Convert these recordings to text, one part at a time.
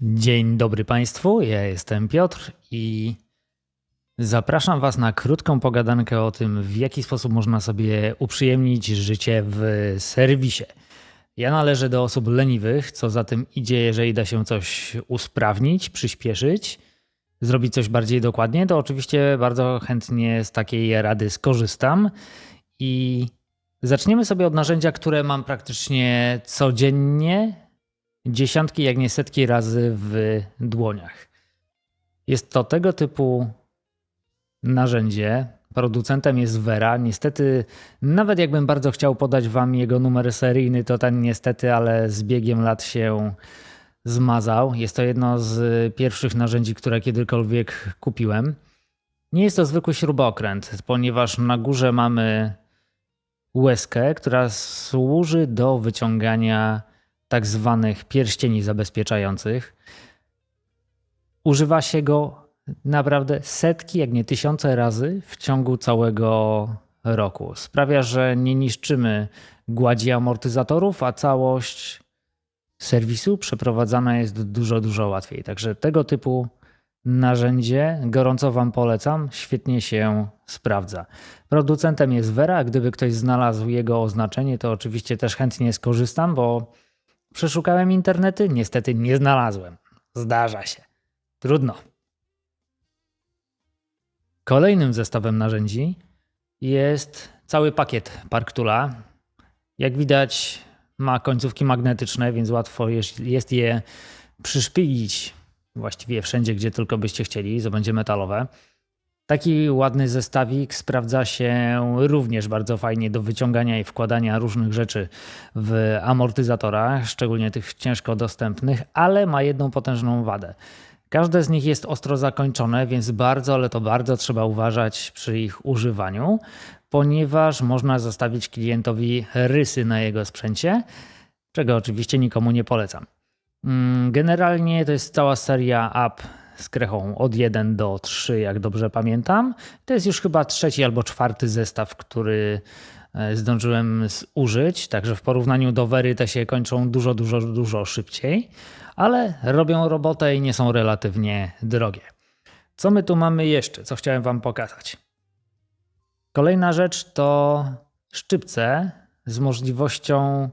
Dzień dobry Państwu, ja jestem Piotr i zapraszam Was na krótką pogadankę o tym, w jaki sposób można sobie uprzyjemnić życie w serwisie. Ja należę do osób leniwych, co za tym idzie, jeżeli da się coś usprawnić, przyspieszyć, zrobić coś bardziej dokładnie, to oczywiście bardzo chętnie z takiej rady skorzystam i zaczniemy sobie od narzędzia, które mam praktycznie codziennie dziesiątki, jak nie setki razy w dłoniach. Jest to tego typu narzędzie. Producentem jest Vera. Niestety, nawet jakbym bardzo chciał podać Wam jego numer seryjny, to ten niestety, ale z biegiem lat się zmazał. Jest to jedno z pierwszych narzędzi, które kiedykolwiek kupiłem. Nie jest to zwykły śrubokręt, ponieważ na górze mamy łezkę, która służy do wyciągania tak zwanych pierścieni zabezpieczających. Używa się go naprawdę setki, jak nie tysiące razy w ciągu całego roku. Sprawia, że nie niszczymy gładzi amortyzatorów, a całość serwisu przeprowadzana jest dużo, dużo łatwiej. Także tego typu narzędzie gorąco Wam polecam, świetnie się sprawdza. Producentem jest Vera, gdyby ktoś znalazł jego oznaczenie, to oczywiście też chętnie skorzystam, bo Przeszukałem internety, niestety nie znalazłem. Zdarza się. Trudno. Kolejnym zestawem narzędzi jest cały pakiet Parktula. Jak widać, ma końcówki magnetyczne, więc łatwo jest je przyszpilić właściwie wszędzie, gdzie tylko byście chcieli. To będzie metalowe. Taki ładny zestawik sprawdza się również bardzo fajnie do wyciągania i wkładania różnych rzeczy w amortyzatorach, szczególnie tych ciężko dostępnych, ale ma jedną potężną wadę. Każde z nich jest ostro zakończone, więc bardzo, ale to bardzo trzeba uważać przy ich używaniu, ponieważ można zostawić klientowi rysy na jego sprzęcie, czego oczywiście nikomu nie polecam. Mm, generalnie to jest cała seria app z krechą od 1 do 3, jak dobrze pamiętam. To jest już chyba trzeci albo czwarty zestaw, który e, zdążyłem użyć, także w porównaniu do Wery te się kończą dużo, dużo, dużo szybciej, ale robią robotę i nie są relatywnie drogie. Co my tu mamy jeszcze, co chciałem Wam pokazać? Kolejna rzecz to szczypce z możliwością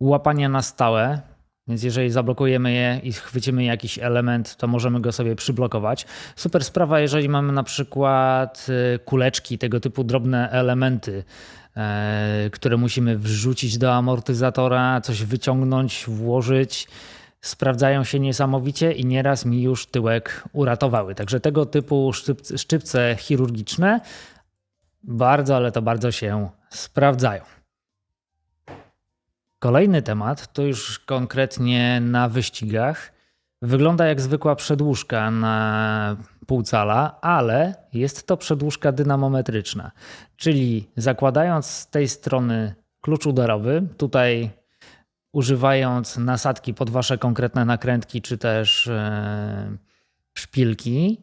łapania na stałe więc jeżeli zablokujemy je i chwycimy jakiś element, to możemy go sobie przyblokować. Super sprawa, jeżeli mamy na przykład y, kuleczki, tego typu drobne elementy, e, które musimy wrzucić do amortyzatora, coś wyciągnąć, włożyć. Sprawdzają się niesamowicie i nieraz mi już tyłek uratowały. Także tego typu szczypce chirurgiczne bardzo, ale to bardzo się sprawdzają. Kolejny temat to już konkretnie na wyścigach. Wygląda jak zwykła przedłużka na półcala, ale jest to przedłużka dynamometryczna. Czyli zakładając z tej strony klucz udarowy, tutaj używając nasadki pod wasze konkretne nakrętki czy też e, szpilki,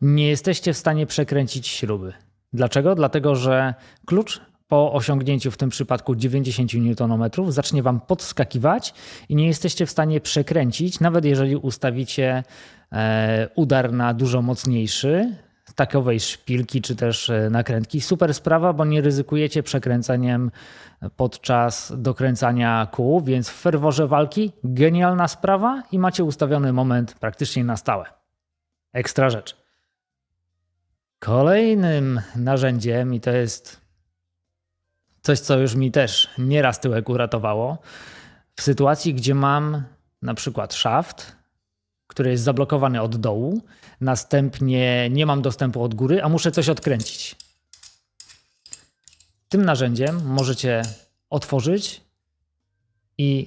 nie jesteście w stanie przekręcić śruby. Dlaczego? Dlatego, że klucz po osiągnięciu w tym przypadku 90 Nm zacznie Wam podskakiwać i nie jesteście w stanie przekręcić, nawet jeżeli ustawicie e, udar na dużo mocniejszy, takowej szpilki czy też e, nakrętki. Super sprawa, bo nie ryzykujecie przekręceniem podczas dokręcania kół, więc w ferworze walki genialna sprawa i macie ustawiony moment praktycznie na stałe. Ekstra rzecz. Kolejnym narzędziem, i to jest Coś, co już mi też nieraz tyłek uratowało. W sytuacji, gdzie mam na przykład szaft, który jest zablokowany od dołu, następnie nie mam dostępu od góry, a muszę coś odkręcić. Tym narzędziem możecie otworzyć i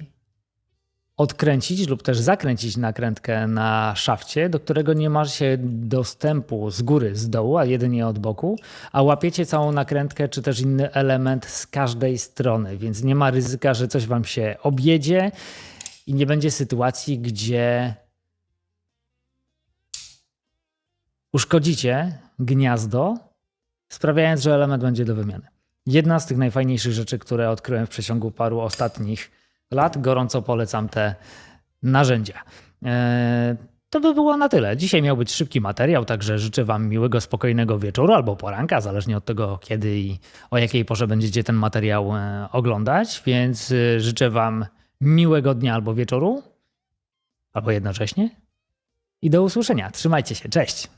odkręcić lub też zakręcić nakrętkę na szafcie, do którego nie macie dostępu z góry, z dołu, a jedynie od boku, a łapiecie całą nakrętkę czy też inny element z każdej strony, więc nie ma ryzyka, że coś wam się objedzie i nie będzie sytuacji, gdzie uszkodzicie gniazdo, sprawiając, że element będzie do wymiany. Jedna z tych najfajniejszych rzeczy, które odkryłem w przeciągu paru ostatnich lat. Gorąco polecam te narzędzia. E, To by było na tyle. Dzisiaj miał być szybki materiał, także życzę Wam miłego, spokojnego wieczoru albo poranka, zależnie od tego, kiedy i o jakiej porze będziecie ten materiał e, oglądać. Więc e, życzę Wam miłego dnia albo wieczoru, albo jednocześnie. I do usłyszenia. Trzymajcie się. Cześć.